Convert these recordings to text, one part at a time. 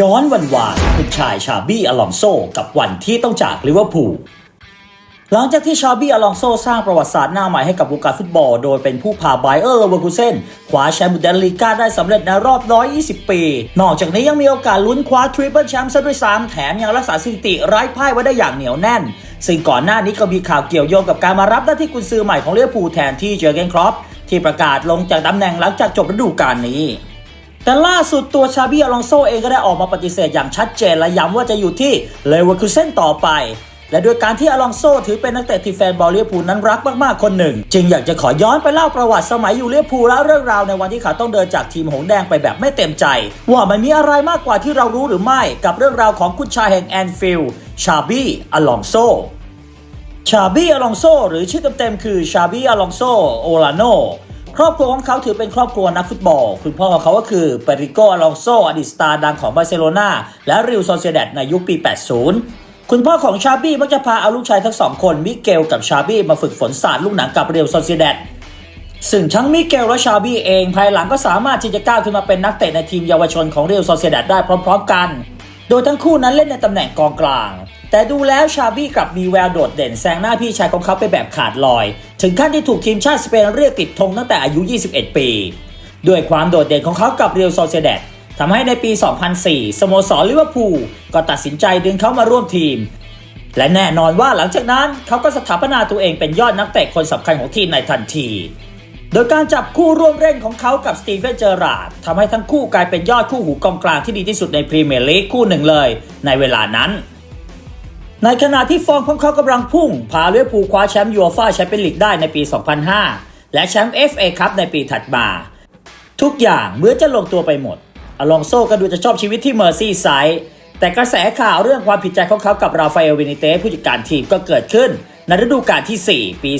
ย้อนวันวานคุณชายชาบี้อลองโซกับวันที่ต้องจากลิเวอร์พูลหลังจากที่ชาบี้อลองโซสร้างประวัติศาสตร์หน้าใหม่ให้กับวงการฟุตบอล โดยเป็นผู้พาไบเออร์เลเวอร์คูเซนคว้าแชมป์บุนเดสลีกาได้สำเร็จในรอบ 120 ปี นอกจากนี้ยังมีโอกาสลุ้นคว้าทริปเปิลแชมป์ซะด้วยซ้ำแถมยังรักษาสถิติไร้พ่ายไว้ได้อย่างเหนียวแน่น ซึ่งก่อนหน้านี้ก็มีข่าวเกี่ยวโยงกับการมารับหน้าที่กุนซือใหม่ของลิเวอร์พูลแทนที่เจอร์เกนครอปที่ประกาศลงจากตำแหน่งหลังจากจบฤดูกาลนี้ แต่ล่าสุดตัวชาบี้อลองโซเองก็ได้ออกมาปฏิเสธอย่างชัดเจนและย้ำว่าจะอยู่ที่เลเวอร์คูเซนต่อไป และด้วยการที่อลองโซถือเป็นนักเตะที่แฟนบอลเวอร์พูนั้นรักมากๆคนหนึ่ง จึงอยากจะขอย้อนไปเล่าประวัติสมัยอยู่เวอร์พูและเรื่องราวในวันที่เขาต้องเดินจากทีมหงสแดงไปแบบไม่เต็มใจ ว่ามันมีอะไรมากกว่าที่เรารู้หรือไม่กับเรื่องราวของคุณชายแห่งแอนฟิลด์ชาบี้อลองโซชาบี้อลองโซหรือชื่อเต็มๆคือชาบี้อลองโซโอลาโน ครอบครัวของเขาถือเป็นครอบครัวนักฟุตบอล คุณพ่อของเขาก็คือเปริโกอลองโซอดีตสตาร์ดังของบาร์เซโลนาและริวโซเซเดตในยุคปี 80 คุณพ่อของชาบี้มักจะพาเอาลูกชายทั้งสองคนมิเกลกับชาบี้มาฝึกฝนศาสตร์ลูกหนังกับเรียวโซเซเดตซึ่งทั้งมิเกลและชาบี้เองภายหลังก็สามารถที่จะก้าวขึ้นมาเป็นนักเตะในทีมเยาวชนของเรียวโซเซเดตได้พร้อม ๆ กัน โดยทั้งคู่นั้นเล่นในตำแหน่งกองกลาง แต่ดูแล้วชาบี้กลับมีแววโดดเด่นแซงหน้าพี่ชายของเขาไปแบบขาดลอย ถึงขั้นที่ถูกทีมชาติสเปนเรียกติดธงตั้งแต่อายุ 21 ปี ด้วยความโดดเด่นของเขากับเรียวโซเซเดตทำให้ในปี 2004 สโมสรลิเวอร์พูลก็ตัดสินใจดึงเขามาร่วมทีม และแน่นอนว่าหลังจากนั้นเขาก็สถาปนาตัวเองเป็นยอดนักเตะคนสำคัญของทีมในทันที โดยการจับคู่ร่วมเล่นของเขากับสตีเฟนเจอราร์ดทำให้ทั้งคู่กลายเป็นยอดคู่หูกองกลางที่ดีที่สุดในพรีเมียร์ลีกคู่หนึ่งเลย ในเวลานั้น ในขณะที่ฟอร์มของเขากำลังพุ่ง พาเลี้ยวภูคว้าแชมป์ยูฟ่าแชมเปี้ยนลีกได้ในปี 2005 และแชมป์ FA คัพในปีถัดมา ทุกอย่างเหมือนจะลงตัวไปหมด อลองโซก็ดูจะชอบชีวิตที่เมอร์ซี่ไซด์แต่กระแสข่าวเรื่องความผิดใจของเขากับราฟาเอลวินิเตผู้จัดการทีมก็เกิดขึ้น ในฤดูกาลที่ 4 ปี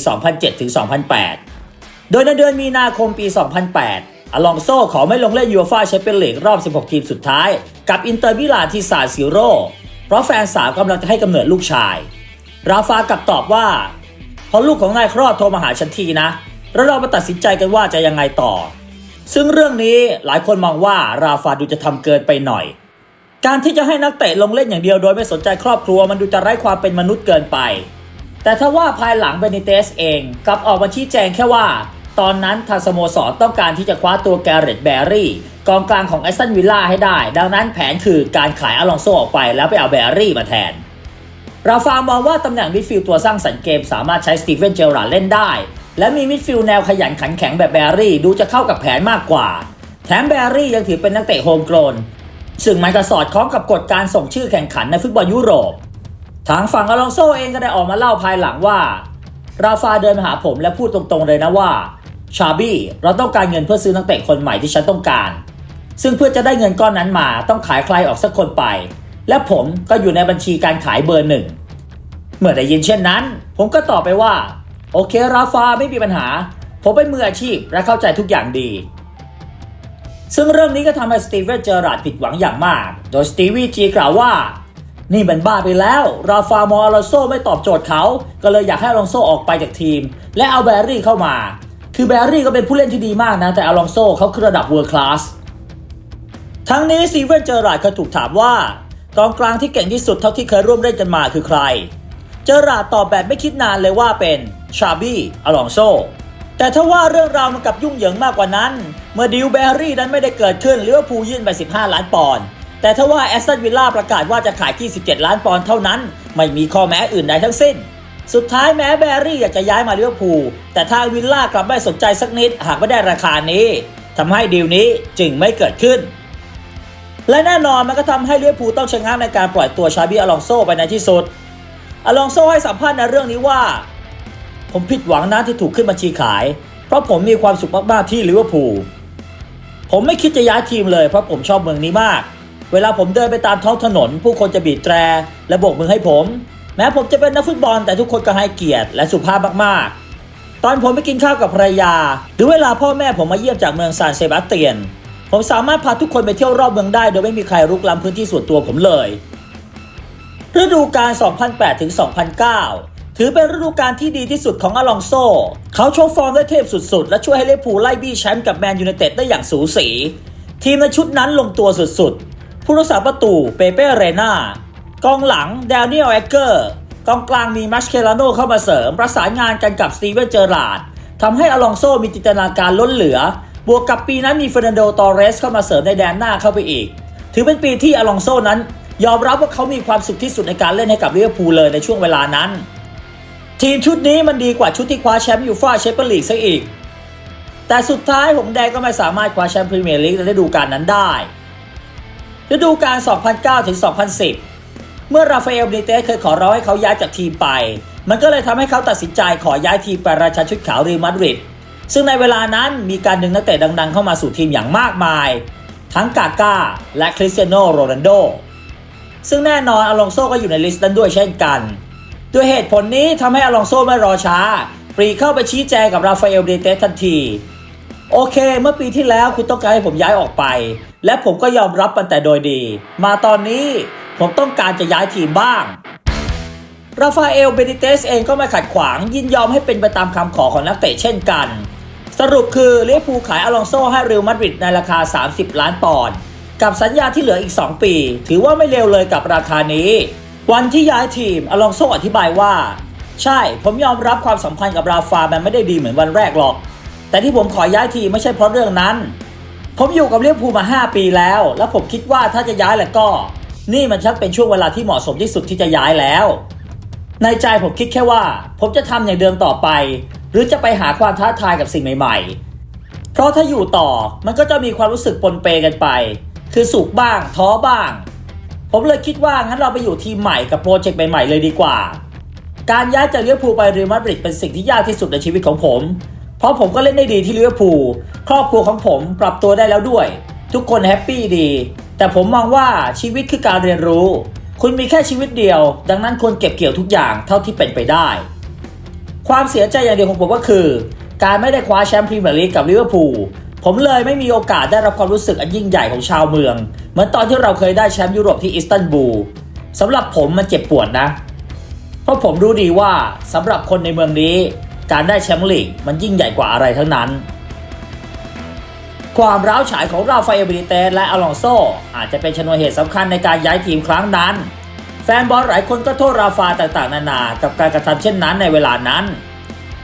2007-2008 โดยในเดือนมีนาคมปี 2008 อลองโซขอไม่ลงเล่นยูฟ่าแชมเปี้ยนลีกรอบ 16 ทีมสุดท้าย กับอินเตอร์มิลานที่ซาซิโร เพราะแฟนสาวกำลังจะให้กำเนิดลูกชาย ราฟากลับตอบว่า พอลูกของนายคลอดโทรมาหาฉันทีนะแล้วเรามาตัดสินใจกันว่าจะยังไงต่อ ซึ่งเรื่องนี้หลายคนมองว่าราฟาดูจะทำเกินไปหน่อย การที่จะให้นักเตะลงเล่นอย่างเดียวโดยไม่สนใจครอบครัวมันดูจะไร้ความเป็นมนุษย์เกินไป แต่ถ้าว่าภายหลังเบนิเตสเองกลับออกมาชี้แจงแค่ว่า ตอนนั้นทางสโมสรต้องการที่จะคว้าตัวแกเรตแบร์รี่กองกลางของแอสตันวิลล่าให้ได้ ดังนั้นแผนคือการขายอลองโซออกไปแล้วไปเอาแบร์รี่มาแทน ราฟามองว่าตำแหน่งมิดฟิลด์ตัวสร้างสรรค์เกมสามารถใช้สตีเฟนเจอราร์ดเล่นได้ และมีมิดฟิลด์แนวขยันขันแข็งแบบแบรรี่ดูจะเข้ากับแผนมากกว่า แถมแบรี่ยังถือเป็นนักเตะโฮมโกลนซึ่งมันก็สอดคล้องกับกฎการส่งชื่อแข่งขันในฟุตบอลยุโรป ทางฝั่งอลองโซเองก็ได้ออกมาเล่าภายหลังว่า ราฟาเดินมาหาผมและพูดตรงๆเลยนะว่า ชาบี้เราต้องการเงินเพื่อซื้อนักเตะคนใหม่ที่ฉันต้องการ ซึ่งเพื่อจะได้เงินก้อนนั้นมาต้องขายใครออกสักคนไป และผมก็อยู่ในบัญชีการขายเบอร์หนึ่ง เมื่อได้ยินเช่นนั้น ผมก็ตอบไปว่า โอเค ราฟาไม่มีปัญหา ผมเป็นมืออาชีพและเข้าใจทุกอย่างดี ซึ่งเรื่องนี้ก็ทำให้สตีเวนเจอราร์ดผิดหวังอย่างมาก โดยสตีวีจีกล่าวว่า นี่มันบ้าไปแล้ว ราฟามอลอนโซไม่ตอบโจทย์เขา ก็เลยอยากให้ลองโซออกไปจากทีม และเอาแบร์รี่เข้ามา คือแบร์รี่ก็เป็นผู้เล่นที่ดีมากนะ แต่อลองโซเขาคือระดับเวิร์คลาสทั้งนี้สตีเวนเจอราร์ดก็ถูกถามว่ากองกลางที่เก่งที่สุดเท่าที่เคยร่วมเล่นกันมาคือใคร เจอราร์ดตอบแบบไม่คิดนานเลยว่าเป็นชาบี้อลองโซแต่ถ้าว่าเรื่องราวมันกับยุ่งเหยิงมากกว่านั้น เมื่อดิวแบร์รี่นั้นไม่ได้เกิดขึ้นลิเวอร์พูลยื่นไป 15 ล้านปอนด์แต่ถ้าว่าแอสตันวิลล่าประกาศว่าจะขายที่ 17 ล้านปอนด์เท่านั้น ไม่มีข้อแม้อื่นใดทั้งสิ้น สุดท้ายแม้แบร์รี่อยากจะย้ายมาลิเวอร์พูลแต่ทางวิลล่ากลับไม่สนใจสักนิดหากไม่ได้ราคานี้ทำให้ดีลนี้จึงไม่เกิดขึ้น และแน่นอนมันก็ทำให้ลิเวอร์พูลต้องชะงักในการปล่อยตัวชาบีอลองโซไปในที่สุด อลองโซให้สัมภาษณ์ในเรื่องนี้ว่า ผมผิดหวังนะที่ถูกขึ้นบัญชีขาย เพราะผมมีความสุขมากๆที่ลิเวอร์พูลผมไม่คิดจะย้ายทีมเลยเพราะผมชอบเมืองนี้มาก เวลาผมเดินไปตามท้องถนน ผู้คนจะบีบแตรและโบกมือให้ผม แม้ผมจะเป็นนักฟุตบอลแต่ทุกคนก็ให้เกียรติและสุภาพมากๆ ตอนผมไปกินข้าวกับภรรยา หรือเวลาพ่อแม่ผมมาเยี่ยมจากเมืองซานเซบาสเตียน ผมสามารถพาทุกคนไปเที่ยวรอบเมืองได้ โดยไม่มีใครรุกล้ำพื้นที่ส่วนตัวผมเลยฤดูกาล 2008 ถึง 2009 ถือเป็นฤดูกาลที่ดีที่สุดของอลองโซ เขาโชว์ฟอร์มได้เทพสุดๆ และช่วยให้เวอร์พูไล่บี้แชมป์กับแมนยูไนเต็ดได้อย่างสูสี ทีมในชุดนั้นลงตัวสุดๆ ผู้รักษาประตูเปเป้ เรนา กองหลังแดเนียลแอคเกอร์กองกลางมีมัชเคลาโนเข้ามาเสริม ประสานงานกันกับสตีเวนเจอร์ลาดทำให้อลองโซมีจินตนาการล้นเหลือ บวกกับปีนั้นมีเฟอร์นันโดตอร์เรสเข้ามาเสริมในแดนหน้าเข้าไปอีก ถือเป็นปีที่อลองโซนั้น ยอมรับว่าเขามีความสุขที่สุดในการเล่นให้กับลิเวอร์พูลเลยในช่วงเวลานั้น ทีมชุดนี้มันดีกว่าชุดที่คว้าแชมป์ยูฟ่าแชมเปี้ยนลีกซะอีก แต่สุดท้ายหงแดงก็ไม่สามารถคว้าแชมป์พรีเมียร์ลีกในฤดูกาลนั้นได้ฤดูกาล2009-2010 เมื่อราฟาเอลเบนิเตสเคยขอร้องให้เขาย้ายจากทีมไป มันก็เลยทำให้เขาตัดสินใจขอย้ายทีมไปราชาชุดขาวเรียลมาดริดซึ่งในเวลานั้นมีการดึงนักเตะดังๆ เข้ามาสู่ทีมอย่างมากมาย ทั้งกาก้าและคริสเตียโนโรนัลโดซึ่งแน่นอนอลองโซก็อยู่ในลิสต์นั้นด้วยเช่นกันด้วยเหตุผลนี้ทำให้อลองโซไม่รอช้า ปรีเข้าไปชี้แจงกับราฟาเอลเบนิเตสทันทีโอเค เมื่อปีที่แล้วคุณต้องการให้ผมย้ายออกไป และผมก็ยอมรับมันแต่โดยดี มาตอนนี้ ผมต้องการจะย้ายทีมบ้างราฟาเอล เบนิเตสเองก็ม่ขัดขวาง ยินยอมให้เป็นไปตามคำขอของนักเตะเช่นกัน สรุปคือเวอร์พูขายอลองโซให้เรอัลมาดริดในราคา 30 ล้านปอนด์กับสัญญาที่เหลืออีก 2 ปี ถือว่าไม่เร็วเลยกับราคานี้ วันที่ย้ายทีมอลองโซอธิบายว่า ใช่ผมยอมรับความสัมพันธ์กับราฟามันไม่ได้ดีเหมือนวันแรกหรอก แต่ที่ผมขอย้ายทีมไม่ใช่เพราะเรื่องนั้น ผมอยู่กับเวอร์พูมา 5 ปีแล้ว แล้วผมคิดว่าถ้าจะย้ายแล้วก็ นี่มันชักเป็นช่วงเวลาที่เหมาะสมที่สุดที่จะย้ายแล้ว ในใจผมคิดแค่ว่า ผมจะทำอย่างเดิมต่อไป หรือจะไปหาความท้าทายกับสิ่งใหม่ ๆ เพราะถ้าอยู่ต่อมันก็จะมีความรู้สึกปนเปกันไป คือสุขบ้าง ท้อบ้าง ผมเลยคิดว่างั้นเราไปอยู่ทีมใหม่กับโปรเจกต์ใหม่ๆเลยดีกว่า การย้ายจากลิเวอร์พูลไปเรอัลมาดริดเป็นสิ่งที่ยากที่สุดในชีวิตของผม เพราะผมก็เล่นได้ดีที่ลิเวอร์พูลครอบครัวของผมปรับตัวได้แล้วด้วย ทุกคนแฮปปี้ดี แต่ผมมองว่าชีวิตคือการเรียนรู้ คุณมีแค่ชีวิตเดียว ดังนั้นควรเก็บเกี่ยวทุกอย่างเท่าที่เป็นไปได้ ความเสียใจอย่างเดียวของผมก็คือ การไม่ได้คว้าแชมป์พรีเมียร์ลีกกับลิเวอร์พูลผมเลยไม่มีโอกาสได้รับความรู้สึกอันยิ่งใหญ่ของชาวเมือง เหมือนตอนที่เราเคยได้แชมป์ยุโรปที่อิสตันบูลสำหรับผมมันเจ็บปวดนะ เพราะผมรู้ดีว่าสำหรับคนในเมืองนี้ การได้แชมป์ลีกมันยิ่งใหญ่กว่าอะไรทั้งนั้น ความร้าวฉายของราฟาเอลบิเตสและอลองโซ อาจจะเป็นชนวนเหตุสำคัญในการย้ายทีมครั้งนั้น แฟนบอลหลายคนก็โทษราฟาต่างๆ นานา กับการกระทำเช่นนั้นในเวลานั้น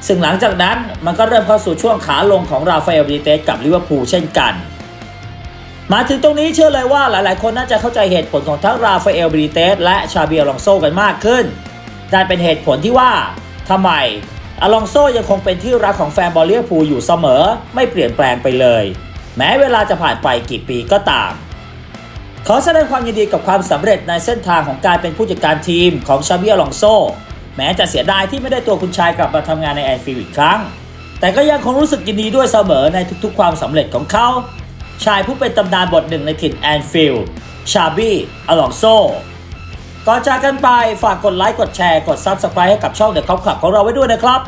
ซึ่งหลังจากนั้นมันก็เริ่มเข้าสู่ช่วงขาลงของราฟาเอลบิเตสกับลิเวอร์พูลเช่นกัน มาถึงตรงนี้เชื่อเลยว่าหลายๆ คนน่าจะเข้าใจเหตุผลของทั้งราฟาเอลบิเตสและชาเบียลองโซกันมากขึ้นได้เป็นเหตุผลที่ว่าทำไมอลองโซยังคงเป็นที่รักของแฟนบอลลิเวอร์พูลอยู่เสมอ ไม่เปลี่ยนแปลงไปเลย แม้เวลาจะผ่านไปกี่ปีก็ตาม ขอแสดงความยินดีกับความสำเร็จในเส้นทางของการเป็นผู้จัดการทีมของชาเบียลองโซ แม้จะเสียดายที่ไม่ได้ตัวคุณชายกลับมาทำงานในแอนฟิลด์อีกครั้ง แต่ก็ยังคงรู้สึกยินดีด้วยเสมอในทุกๆ ความสำเร็จของเขา ชายผู้เป็นตำนานบทหนึ่งในถิ่นแอนฟิลด์ชาบีอลองโซก่อนจากกันไปฝากกดไลค์ กดแชร์ กด Subscribe ให้กับช่อง The Cop Club ของเราไว้ด้วยนะครับ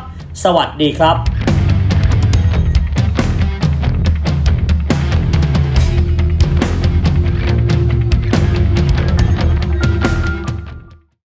สวัสดีครับ